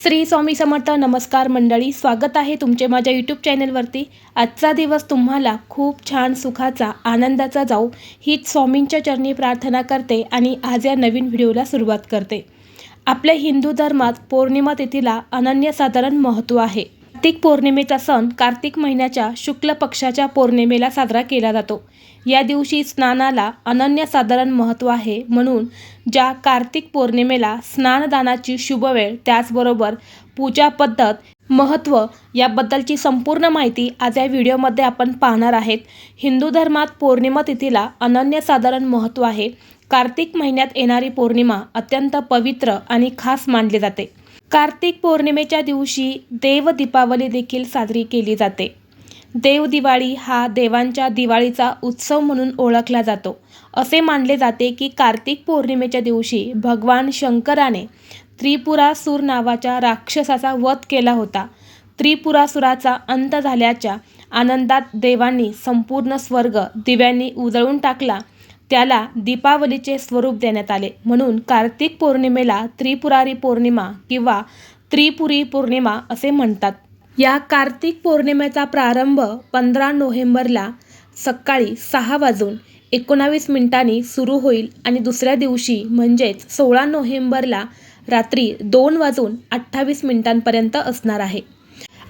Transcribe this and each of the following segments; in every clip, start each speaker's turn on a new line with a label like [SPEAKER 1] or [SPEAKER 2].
[SPEAKER 1] श्री स्वामी समर्थ नमस्कार मंडळी स्वागत आहे तुमचे माझ्या यूट्यूब चॅनलवरती आजचा दिवस तुम्हाला खूप छान सुखाचा आनंदाचा जाऊ हीच स्वामींच्या चरणी प्रार्थना करते आणि आज या नवीन व्हिडिओला सुरुवात करते. आपल्या हिंदू धर्मात पौर्णिमा तिथीला अनन्यसाधारण महत्त्व आहे. कार्तिक पौर्णिमेचा सण कार्तिक महिन्याच्या शुक्ल पक्षाच्या पौर्णिमेला साजरा केला जातो. या दिवशी स्नानाला अनन्यसाधारण महत्त्व आहे म्हणून ज्या कार्तिक पौर्णिमेला स्नानदानाची शुभ वेळ त्याचबरोबर पूजा पद्धत महत्त्व याबद्दलची संपूर्ण माहिती आज या व्हिडिओमध्ये आपण पाहणार आहेत. हिंदू धर्मात पौर्णिमा तिथीला अनन्यसाधारण महत्त्व आहे. कार्तिक महिन्यात येणारी पौर्णिमा अत्यंत पवित्र आणि खास मानली जाते. कार्तिक पौर्णिमेच्या दिवशी देव दीपावली देखील साजरी केली जाते. देव दिवाळी हा देवांच्या दिवाळीचा उत्सव म्हणून ओळखला जातो. असे मानले जाते की कार्तिक पौर्णिमेच्या दिवशी भगवान शंकराने त्रिपुरासूर नावाच्या राक्षसाचा वध केला होता. त्रिपुरासुराचा अंत झाल्याच्या आनंदात देवांनी संपूर्ण स्वर्ग दिव्यांनी उजळून टाकला त्याला दीपावलीचे स्वरूप देण्यात आले. म्हणून कार्तिक पौर्णिमेला त्रिपुरारी पौर्णिमा किंवा त्रिपुरी पौर्णिमा असे म्हणतात. या कार्तिक पौर्णिमेचा प्रारंभ पंधरा नोव्हेंबरला सकाळी सहा वाजून एकोणावीस मिनिटांनी सुरू होईल आणि दुसऱ्या दिवशी म्हणजेच सोळा नोव्हेंबरला रात्री दोन वाजून अठ्ठावीस मिनिटांपर्यंत असणार आहे.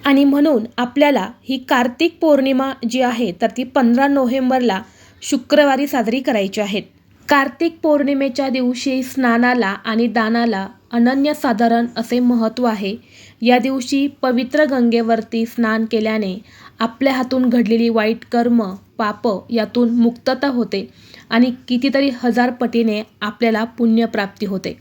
[SPEAKER 1] आणि म्हणून आपल्याला ही कार्तिक पौर्णिमा जी आहे तर ती पंधरा नोव्हेंबरला शुक्रवारी साजरी करायची आहेत. कार्तिक पौर्णिमेच्या दिवशी स्नानाला आणि दानाला अनन्यसाधारण असे महत्त्व आहे. या दिवशी पवित्र गंगेवरती स्नान केल्याने आपल्या हातून घडलेली वाईट कर्म पाप यातून मुक्तता होते आणि कितीतरी हजार पटीने आपल्याला पुण्यप्राप्ती होते.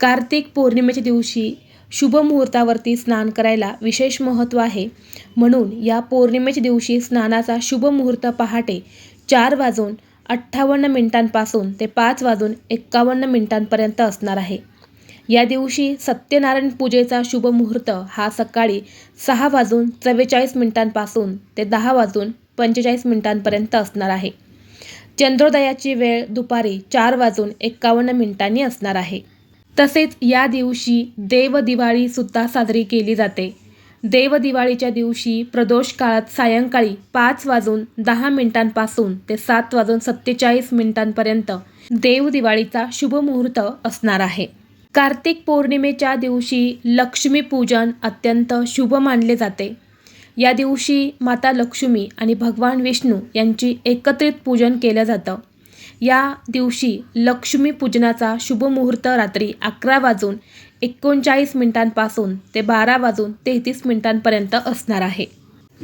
[SPEAKER 1] कार्तिक पौर्णिमेच्या दिवशी शुभ मुहूर्तावरती स्नान करायला विशेष महत्त्व आहे. म्हणून या पौर्णिमेच्या दिवशी स्नानाचा शुभ मुहूर्त पहाटे चार वाजून अठ्ठावन्न मिनिटांपासून ते पाच वाजून एक्कावन्न मिनिटांपर्यंत असणार आहे. या दिवशी सत्यनारायण पूजेचा शुभ मुहूर्त हा सकाळी सहा वाजून चव्वेचाळीस मिनिटांपासून ते दहा वाजून पंचेचाळीस मिनिटांपर्यंत असणार आहे. चंद्रोदयाची वेळ दुपारी चार वाजून एक्कावन्न मिनिटांनी असणार आहे. तसेच या दिवशी देवदिवाळीसुद्धा साजरी केली जाते. देवदिवाळीच्या दिवशी प्रदोष काळात सायंकाळी पाच वाजून दहा मिनिटांपासून ते सात वाजून सत्तेचाळीस मिनिटांपर्यंत देवदिवाळीचा शुभ मुहूर्त असणार आहे. कार्तिक पौर्णिमेच्या दिवशी लक्ष्मीपूजन अत्यंत शुभ मानले जाते. या दिवशी माता लक्ष्मी आणि भगवान विष्णू यांची एकत्रित पूजन केलं जातं. या दिवशी लक्ष्मीपूजनाचा शुभ मुहूर्त रात्री अकरा वाजून एकोणचाळीस मिनिटांपासून ते बारा वाजून तेहतीस मिनिटांपर्यंत असणार आहे.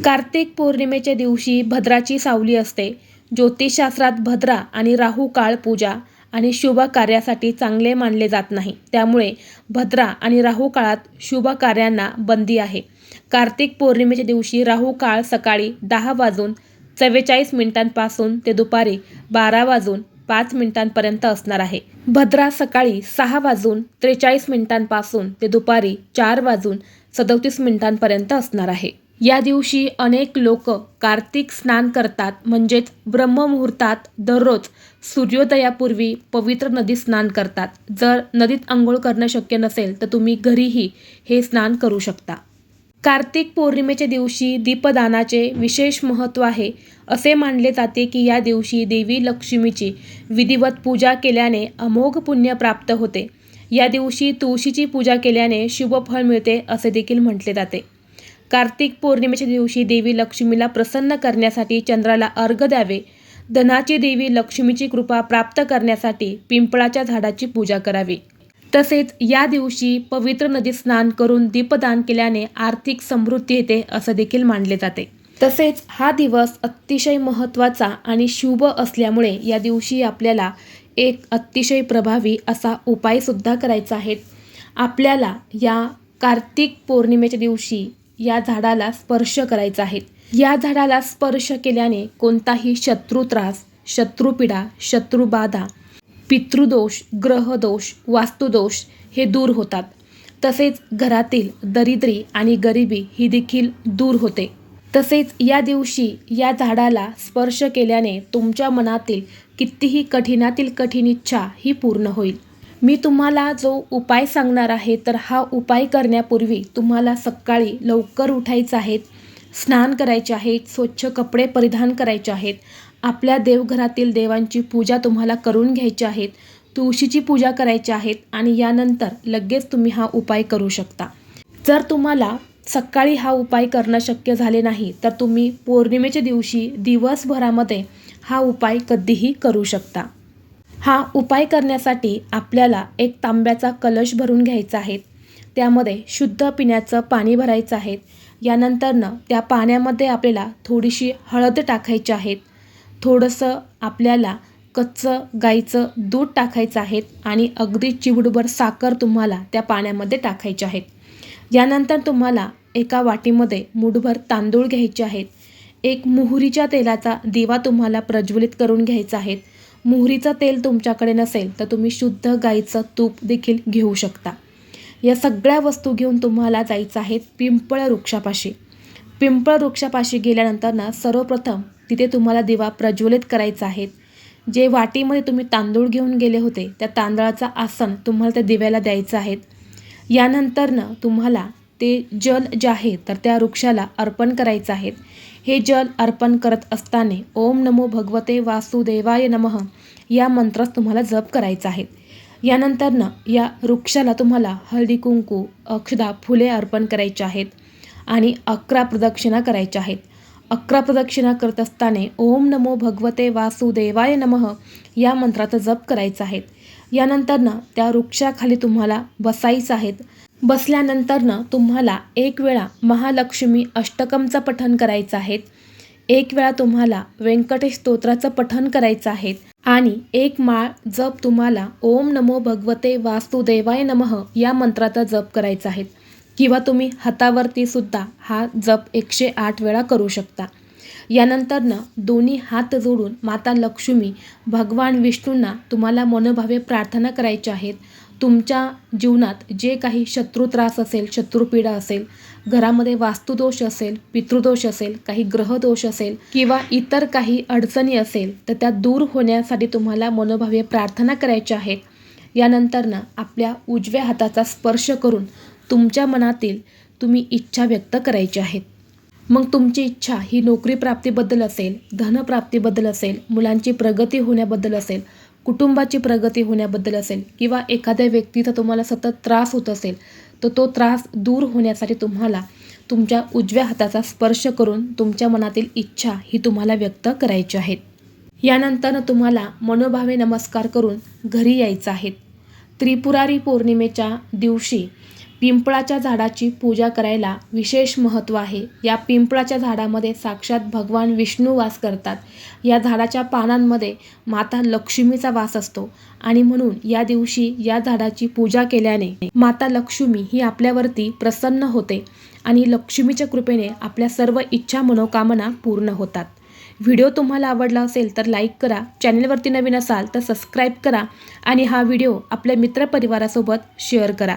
[SPEAKER 1] कार्तिक पौर्णिमेच्या दिवशी भद्राची सावली असते. ज्योतिषशास्त्रात भद्रा आणि राहू काळ पूजा आणि शुभ कार्यासाठी चांगले मानले जात नाही. त्यामुळे भद्रा आणि राहू काळात शुभ कार्यांना बंदी आहे. कार्तिक पौर्णिमेच्या दिवशी राहू काळ सकाळी दहा वाजून चव्वेचाळीस मिनिटांपासून ते दुपारी बारा वाजून पाच मिनिटांपर्यंत असणार आहे. भद्रा सकाळी सहा वाजून त्रेचाळीस मिनिटांपासून ते दुपारी चार वाजून सदोतीस मिनिटांपर्यंत असणार आहे. या दिवशी अनेक लोक कार्तिक स्नान करतात म्हणजेच ब्रह्ममुहूर्तात दररोज सूर्योदयापूर्वी पवित्र नदीत स्नान करतात. जर नदीत आंघोळ करणं शक्य नसेल तर तुम्ही घरीही हे स्नान करू शकता. कार्तिक पौर्णिमेच्या दिवशी दीपदानाचे विशेष महत्त्व आहे. असे मानले जाते की या दिवशी देवी लक्ष्मीची विधिवत पूजा केल्याने अमोघ पुण्य प्राप्त होते. या दिवशी तुळशीची पूजा केल्याने शुभ फळ मिळते असे देखील म्हटले जाते. कार्तिक पौर्णिमेच्या दिवशी देवी लक्ष्मीला प्रसन्न करण्यासाठी चंद्राला अर्घ द्यावे. धनाची देवी लक्ष्मीची कृपा प्राप्त करण्यासाठी पिंपळाच्या झाडाची पूजा करावी. तसेच या दिवशी पवित्र नदीत स्नान करून दीपदान केल्याने आर्थिक समृद्धी येते असं देखील मानले जाते. तसेच हा दिवस अतिशय महत्त्वाचा आणि शुभ असल्यामुळे या दिवशी आपल्याला एक अतिशय प्रभावी असा उपायसुद्धा करायचा आहे. आपल्याला या कार्तिक पौर्णिमेच्या दिवशी या झाडाला स्पर्श करायचा आहे. या झाडाला स्पर्श केल्याने कोणताही शत्रू त्रास शत्रुपीडा शत्रुबाधा पितृदोष ग्रहदोष वास्तुदोष हे दूर होतात. तसेच घरातील दरिद्री आणि गरिबी ही देखील दूर होते. तसेच या दिवशी या झाडाला स्पर्श केल्याने तुमच्या मनातील कितीही कठीणातील कठीण इच्छा ही पूर्ण होईल. मी तुम्हाला जो उपाय सांगणार आहे तर हा उपाय करण्यापूर्वी तुम्हाला सकाळी लवकर उठायचं आहे. स्नान करायचे आहे स्वच्छ कपडे परिधान करायचे आहेत. आपल्या देवघरातील देवांची पूजा तुम्हाला करून घ्यायची आहेत. तुळशीची पूजा करायची आहेत आणि यानंतर लगेच तुम्ही हा उपाय करू शकता. जर तुम्हाला सकाळी हा उपाय करणं शक्य झाले नाही तर तुम्ही पौर्णिमेच्या दिवशी दिवसभरामध्ये हा उपाय कधीही करू शकता. हा उपाय करण्यासाठी आपल्याला एक तांब्याचा कलश भरून घ्यायचा आहे. त्यामध्ये शुद्ध पिण्याचं पाणी भरायचं आहे. यानंतरनं त्या पाण्यामध्ये आपल्याला थोडीशी हळद टाकायची आहेत. थोडंसं आपल्याला कच्चं गाईचं दूध टाकायचं आहे आणि अगदी चिवडभर साखर तुम्हाला त्या पाण्यामध्ये टाकायची आहेत. यानंतर तुम्हाला एका वाटीमध्ये मुठभर तांदूळ घ्यायचे आहेत. एक मोहरीच्या तेलाचा दिवा तुम्हाला प्रज्वलित करून घ्यायचा आहे. मोहरीचं तेल तुमच्याकडे नसेल तर तुम्ही शुद्ध गाईचं तूप देखील घेऊ शकता. या सगळ्या वस्तू घेऊन तुम्हाला जायचं आहे पिंपळ वृक्षापाशी. पिंपळ वृक्षापाशी गेल्यानंतर ना सर्वप्रथम तिथे तुम्हाला दिवा प्रज्वलित करायचा आहे. जे वाटीमध्ये तुम्ही तांदूळ घेऊन गेले होते त्या तांदळाचा आसन तुम्हाला त्या दिव्याला द्यायचं आहे. यानंतरनं तुम्हाला ते जल जे आहे तर त्या वृक्षाला अर्पण करायचं आहे. हे जल अर्पण करत असताना ओम नमो भगवते वासुदेवाय नमः या मंत्रास तुम्हाला जप करायचा आहे. यानंतरनं या वृक्षाला तुम्हाला हळदी कुंकू अक्षदा फुले अर्पण करायचे आहेत आणि अकरा प्रदक्षिणा करायच्या आहेत. अकरा प्रदक्षिणा करत असताना ओम नमो भगवते वासुदेवाय नमः या मंत्राचा जप करायचा आहे. यानंतरनं त्या वृक्षाखाली तुम्हाला बसायचं आहेत बसल्यानंतरनं तुम्हाला एक वेळा महालक्ष्मी अष्टकमचं पठण करायचं आहे. एक वेळा तुम्हाला व्यंकटेश स्तोत्राचं पठण करायचं आहे आणि एक माळ जप तुम्हाला ओम नमो भगवते वास्तुदेवाय नमः या मंत्राचा जप करायचा आहे. किंवा तुम्ही हातावरती सुद्धा हा जप एकशे आठ वेळा करू शकता. यानंतरनं दोन्ही हात जोडून माता लक्ष्मी भगवान विष्णूंना तुम्हाला मनोभावे प्रार्थना करायच्या आहेत. तुमच्या जीवनात जे काही शत्रू त्रास असेल शत्रुपीडा असेल घरामध्ये वास्तुदोष असेल पितृदोष असेल काही ग्रहदोष असेल किंवा इतर काही अडचणी असेल तर त्या दूर होण्यासाठी तुम्हाला मनोभावे प्रार्थना करायच्या आहेत. यानंतरनं आपल्या उजव्या हाताचा स्पर्श करून तुमच्या मनातील तुम्ही इच्छा व्यक्त करायची आहेत. मग तुमची इच्छा ही नोकरी प्राप्तीबद्दल असेल धनप्राप्तीबद्दल असेल मुलांची प्रगती होण्याबद्दल असेल कुटुंबाची प्रगती होण्याबद्दल असेल किंवा एखाद्या व्यक्तीचा तुम्हाला सतत त्रास होत असेल तर तो त्रास दूर होण्यासाठी तुम्हाला तुमच्या उजव्या हाताचा स्पर्श करून तुमच्या मनातील इच्छा ही तुम्हाला व्यक्त करायची आहेत यानंतर तुम्हाला मनोभावे नमस्कार करून घरी यायचं आहे. त्रिपुरारी पौर्णिमेच्या दिवशी पिंपळाच्या झाडाची पूजा करायला विशेष महत्त्व आहे. या पिंपळाच्या झाडामध्ये साक्षात भगवान विष्णू वास करतात. या झाडाच्या पानांमध्ये माता लक्ष्मीचा वास असतो आणि म्हणून या दिवशी या झाडाची पूजा केल्याने माता लक्ष्मी ही आपल्यावरती प्रसन्न होते आणि लक्ष्मीच्या कृपेने आपल्या सर्व इच्छा मनोकामना पूर्ण होतात. व्हिडिओ तुम्हाला आवडला असेल तर लाईक करा चॅनेलवरती नवीन असाल तर सबस्क्राईब करा आणि हा व्हिडिओ आपल्या मित्रपरिवारासोबत शेअर करा.